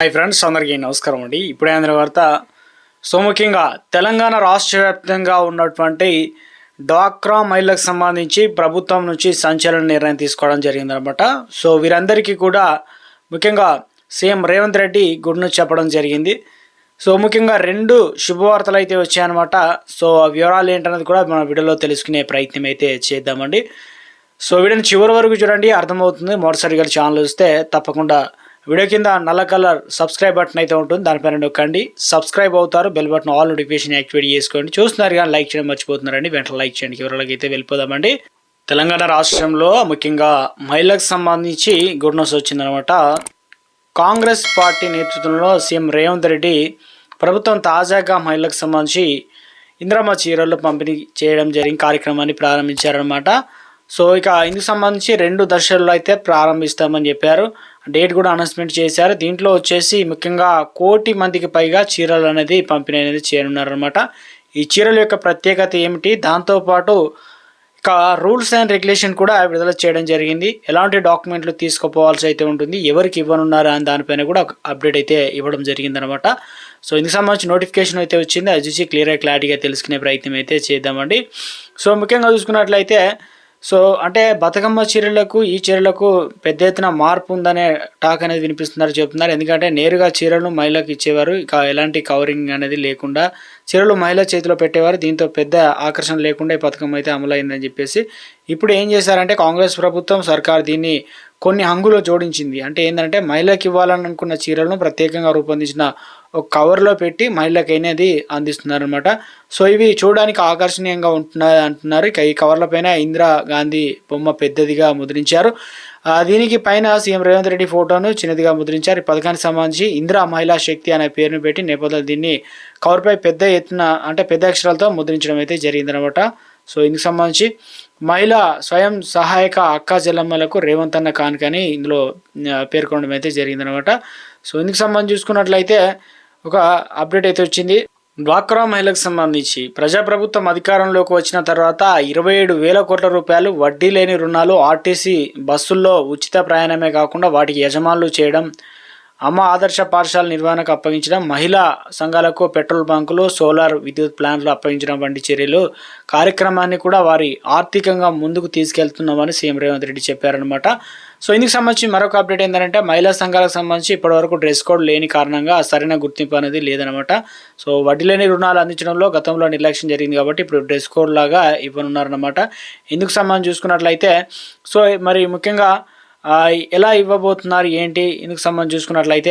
Hi friends అందరికీ నమస్కారం అండి. ఇప్పుడే అందిన వార్త సో ముఖ్యంగా తెలంగాణ రాష్ట్ర వ్యాప్తంగా ఉన్నటువంటి డ్వాక్రా మహిళలకు సంబంధించి ప్రభుత్వం నుంచి సంచలన నిర్ణయం తీసుకోవడం జరిగిందనమాట. సో వీరందరికీ కూడా ముఖ్యంగా సీఎం రేవంత్ రెడ్డి గుడ్ చెప్పడం జరిగింది. సో ముఖ్యంగా రెండు శుభవార్తలు అయితే వచ్చాయన్నమాట. సో ఆ వివరాలు ఏంటన్నది కూడా మన వీడియోలో తెలుసుకునే ప్రయత్నం అయితే చేద్దామండి. సో వీడియోని చివరి వరకు చూడండి అర్థమవుతుంది. మొదటిసారిగా ఛానల్ చూస్తే తప్పకుండా వీడియో కింద నల్ల కలర్ సబ్స్క్రైబ్ బటన్ అయితే ఉంటుంది. దానిపైన నొక్కండి సబ్స్క్రైబ్ అవుతారు. Bell button all notification activate చేసుకోండి. చూస్తున్నారు కానీ లైక్ చేయడం మర్చిపోతున్నారండి. వెంటనే లైక్ చేయండి. వివరాలకి వెళ్ళిపోదామండి. తెలంగాణ రాష్ట్రంలో ముఖ్యంగా మహిళలకు సంబంధించి గుడ్ న్యూస్ వచ్చిందనమాట. కాంగ్రెస్ పార్టీ నేతృత్వంలో సీఎం రేవంత్ రెడ్డి ప్రభుత్వం తాజాగా మహిళలకు సంబంధించి ఇంద్రమ్మ చీరలు పంపిణీ చేయడం జరిగిన కార్యక్రమాన్ని ప్రారంభించారనమాట. సో ఇక ఇందుకు సంబంధించి రెండు దశల్లో అయితే ప్రారంభిస్తామని చెప్పారు. డేట్ కూడా అనౌన్స్మెంట్ చేశారు. దీంట్లో వచ్చేసి ముఖ్యంగా కోటి మందికి పైగా చీరలు అనేది పంపిణీ అనేది చేయనున్నారనమాట ఈ చీరల యొక్క ప్రత్యేకత ఏమిటి? దాంతోపాటు ఇక రూల్స్ అండ్ రెగ్యులేషన్ కూడా విడుదల చేయడం జరిగింది. ఎలాంటి డాక్యుమెంట్లు తీసుకుపోవాల్సి అయితే ఉంటుంది? ఎవరికి ఇవ్వనున్నారు అని దానిపైన కూడా అప్డేట్ అయితే ఇవ్వడం జరిగిందనమాట సో ఇందుకు సంబంధించి నోటిఫికేషన్ అయితే వచ్చింది. అది చూసి క్లియర్గా క్లారిటీగా తెలుసుకునే ప్రయత్నం అయితే చేద్దామండి. సో ముఖ్యంగా చూసుకున్నట్లయితే సో అంటే బతుకమ్మ చీరలకు ఈ చీరలకు పెద్ద ఎత్తున మార్పు ఉందనే టాక్ అనేది వినిపిస్తున్నారు చెప్తున్నారు. ఎందుకంటే నేరుగా చీరలు మహిళలకు ఇచ్చేవారు. ఇక ఎలాంటి కవరింగ్ అనేది లేకుండా చీరలు మహిళ చేతిలో పెట్టేవారు. దీంతో పెద్ద ఆకర్షణ లేకుండా ఈ పథకం అయితే అమలైందని చెప్పేసి ఇప్పుడు ఏం చేశారంటే కాంగ్రెస్ ప్రభుత్వం సర్కార్ దీన్ని కొన్ని హంగులో జోడించింది. అంటే ఏంటంటే మహిళకి ఇవ్వాలని అనుకున్న చీరలను ప్రత్యేకంగా రూపొందించిన ఒక కవర్లో పెట్టి మహిళకి అనేది అందిస్తున్నారనమాట సో ఇవి చూడడానికి ఆకర్షణీయంగా ఉంటున్నాయి అంటున్నారు. ఇక ఈ కవర్ల పైన ఇందిరా గాంధీ బొమ్మ పెద్దదిగా ముద్రించారు. దీనికి పైన సీఎం రేవంత్ రెడ్డి ఫోటోను చిన్నదిగా ముద్రించారు. ఈ పథకానికి సంబంధించి ఇందిరా మహిళా శక్తి అనే పేరును పెట్టి నేపథ్యంలో దీన్ని కవర్పై పెద్ద ఎత్తున అంటే పెద్ద అక్షరాలతో ముద్రించడం అయితే జరిగిందనమాట సో ఇందుకు సంబంధించి మహిళా స్వయం సహాయక అక్క చెల్లమ్మలకు రేవంత్ అన్న కానుకని ఇందులో పేర్కొనడం అయితే జరిగిందనమాట సో ఇందుకు సంబంధించి చూసుకున్నట్లయితే ఒక అప్డేట్ అయితే వచ్చింది. డ్వాక్రా మహిళలకు సంబంధించి ప్రజాప్రభుత్వం అధికారంలోకి వచ్చిన తర్వాత ఇరవై ఏడు వేల కోట్ల రూపాయలు వడ్డీ లేని రుణాలు ఆర్టీసీ బస్సుల్లో ఉచిత ప్రయాణమే కాకుండా వాటికి యజమానులు చేయడం అమ్మ ఆదర్శ పాఠశాల నిర్వహణకు అప్పగించడం మహిళా సంఘాలకు పెట్రోల్ బంకులు సోలార్ విద్యుత్ ప్లాంట్లు అప్పగించడం వంటి చర్యలు కార్యక్రమాన్ని కూడా వారి ఆర్థికంగా ముందుకు తీసుకెళ్తున్నామని సీఎం రేవంత్ రెడ్డి చెప్పారనమాట సో ఇందుకు సంబంధించి మరొక అప్డేట్ ఏంటంటే మహిళా సంఘాలకు సంబంధించి ఇప్పటివరకు డ్రెస్ కోడ్ లేని కారణంగా సరైన గుర్తింపు అనేది లేదనమాట. సో వడ్డీ లేని రుణాలు అందించడంలో గతంలో నిర్లక్ష్యం జరిగింది కాబట్టి ఇప్పుడు డ్రెస్ కోడ్ లాగా ఇవ్వనున్నారనమాట. ఇందుకు సంబంధించి చూసుకున్నట్లయితే సో మరి ముఖ్యంగా ఎలా ఇవ్వబోతున్నారు ఏంటి? ఇందుకు సంబంధించి చూసుకున్నట్లయితే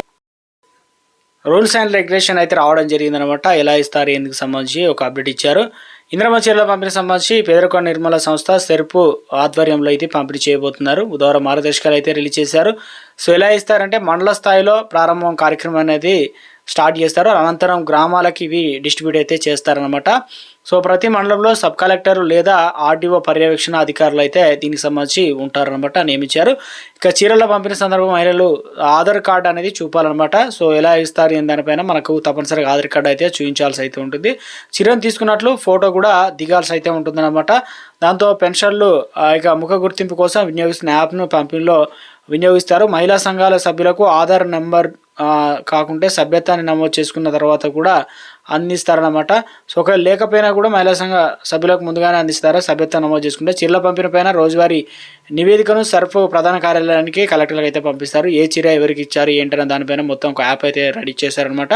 రూల్స్ అండ్ రెగ్యులేషన్ అయితే రావడం జరిగిందనమాట. ఎలా ఇస్తారు ఎందుకు సంబంధించి ఒక అప్డేట్ ఇచ్చారు. ఇంద్రమ చీరల పంపిణీ సంబంధించి పేదరిక నిర్మల సంస్థ సెర్పు ఆధ్వర్యంలో అయితే పంపిణీ చేయబోతున్నారు. బుధవారం మార్గదర్శకాలు అయితే రిలీజ్ చేశారు. సో ఎలా ఇస్తారంటే మండల స్థాయిలో ప్రారంభం కార్యక్రమం అనేది స్టార్ట్ చేస్తారు. అనంతరం గ్రామాలకి ఇవి డిస్ట్రిబ్యూట్ అయితే చేస్తారనమాట సో ప్రతి మండలంలో సబ్ కలెక్టర్ లేదా ఆర్డీఓ పర్యవేక్షణ అధికారులు అయితే దీనికి సంబంధించి ఉంటారనమాట నియమించారు. ఇక చీరల పంపిణీ సందర్భం మహిళలు ఆధార్ కార్డు అనేది చూపాలన్నమాట. సో ఎలా ఇస్తారు అని దానిపైన మనకు తప్పనిసరిగా ఆధార్ కార్డు అయితే చూపించాల్సి అయితే ఉంటుంది. చీరను తీసుకున్నట్లు ఫోటో కూడా దిగాల్సి అయితే ఉంటుందన్నమాట. దాంతో పెన్షన్లు ఇక ముఖ గుర్తింపు కోసం వినియోగిస్తున్న యాప్ను పంపిణీలో వినియోగిస్తారు. మహిళా సంఘాల సభ్యులకు ఆధార్ నెంబర్ కాకుంటే సభ్యత్వాన్ని నమోదు చేసుకున్న తర్వాత కూడా అందిస్తారనమాట సో ఒకవేళ లేకపోయినా కూడా మహిళా సంఘ సభ్యులకు ముందుగానే అందిస్తారు? సభ్యత్వం నమోదు చేసుకుంటే చీరల పంపిన పైన రోజువారీ నివేదికను సర్ఫ్ ప్రధాన కార్యాలయానికి కలెక్టర్లకు అయితే పంపిస్తారు. ఏ చీర ఎవరికి ఇచ్చారు ఏంటనే దానిపైన మొత్తం ఒక యాప్ అయితే రెడీ చేశారనమాట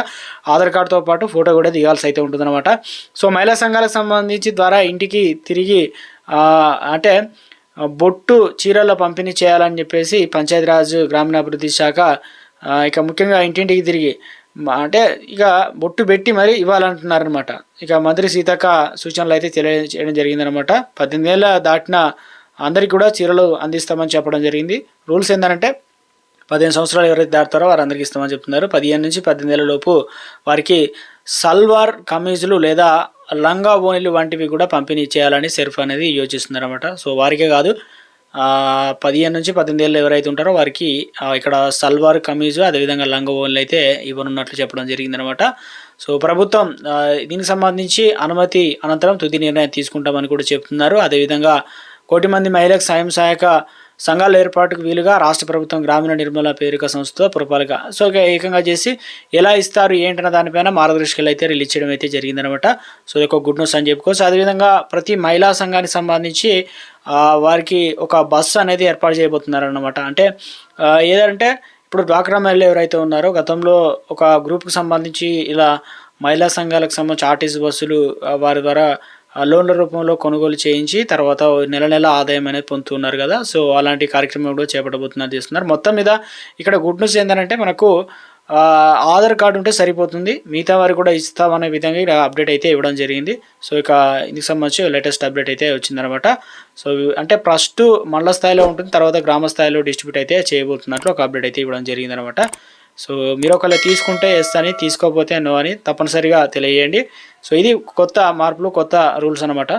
ఆధార్ కార్డుతో పాటు ఫోటో కూడా దిగాల్సి అయితే ఉంటుందన్నమాట. సో మహిళా సంఘాలకు సంబంధించి ద్వారా ఇంటికి తిరిగి అంటే బొట్టు చీరల పంపిణీ చేయాలని చెప్పేసి పంచాయతీరాజ్ గ్రామీణాభివృద్ధి శాఖ ఇక ముఖ్యంగా ఇంటింటికి తిరిగి అంటే ఇక బొట్టు పెట్టి మరి ఇవ్వాలంటున్నారనమాట ఇక మంత్రి సీతక్క సూచనలు అయితే తెలియజేయడం జరిగిందనమాట పద్దెనిమిది ఏళ్ళ దాటిన అందరికీ కూడా చీరలు అందిస్తామని చెప్పడం జరిగింది. రూల్స్ ఏంటంటే పదిహేను సంవత్సరాలు ఎవరైతే దాటుతారో వారందరికీ ఇస్తామని చెప్తున్నారు. పదిహేను నుంచి పద్దెనిమిది ఏళ్ళ లోపు వారికి సల్వార్ కమీజులు లేదా లంగా ఓణిలు వంటివి కూడా పంపిణీ చేయాలని సెర్ఫ్ అనేది యోచిస్తున్నారన్నమాట. సో వారికే కాదు పదిహేను నుంచి పద్దెనిమిది ఏళ్ళు ఎవరైతే ఉంటారో వారికి ఇక్కడ సల్వార్ కమీజు అదేవిధంగా లంగా ఓన్లు అయితే ఇవ్వనున్నట్లు చెప్పడం జరిగిందనమాట. సో ప్రభుత్వం దీనికి సంబంధించి అనుమతి అనంతరం తుది నిర్ణయం తీసుకుంటామని కూడా చెప్తున్నారు. అదేవిధంగా కోటి మంది మహిళలకు స్వయం సహాయక సంఘాల ఏర్పాటుకు వీలుగా రాష్ట్ర ప్రభుత్వం గ్రామీణ నిర్మూలన పేరిక సంస్థతో పురపాలిక సో ఏకంగా చేసి ఎలా ఇస్తారు ఏంటన్న దానిపైన మార్గదర్శకాలు అయితే రిలీజ్ చేయడం అయితే జరిగిందనమాట సో ఒక గుడ్ న్యూస్ అని చెప్పుకోవచ్చు. అదేవిధంగా ప్రతి మహిళా సంఘానికి సంబంధించి వారికి ఒక బస్సు అనేది ఏర్పాటు చేయబోతున్నారనమాట అంటే ఏదంటే ఇప్పుడు డ్వాక్రా మహిళలు ఎవరైతే ఉన్నారో గతంలో ఒక గ్రూప్కి సంబంధించి ఇలా మహిళా సంఘాలకు సంబంధించి ఆర్టీసీ బస్సులు వారి ద్వారా లోన్ల రూపంలో కొనుగోలు చేయించి తర్వాత నెల నెల ఆదాయం అనేది పొందుతున్నారు కదా. సో అలాంటి కార్యక్రమం కూడా చేపట్టబోతున్నారు చేస్తున్నారు. మొత్తం మీద ఇక్కడ గుడ్ న్యూస్ ఏంటంటే మనకు ఆధార్ కార్డు ఉంటే సరిపోతుంది. మిగతా వారికి కూడా ఇస్తామనే విధంగా ఇక్కడ అప్డేట్ అయితే ఇవ్వడం జరిగింది. సో ఇక ఇందుకు సంబంధించి లేటెస్ట్ అప్డేట్ అయితే వచ్చిందనమాట. సో అంటే ఫస్ట్ మండల స్థాయిలో ఉంటుంది తర్వాత గ్రామ స్థాయిలో డిస్ట్రిబ్యూట్ అయితే చేయబోతున్నట్లు ఒక అప్డేట్ అయితే ఇవ్వడం జరిగిందనమాట. సో మీరు ఒకవేళ తీసుకుంటే ఎస్ అని తీసుకోకపోతే నో అని తప్పనిసరిగా తెలియజేయండి. సో ఇది కొత్త మార్పులు కొత్త రూల్స్ అనమాట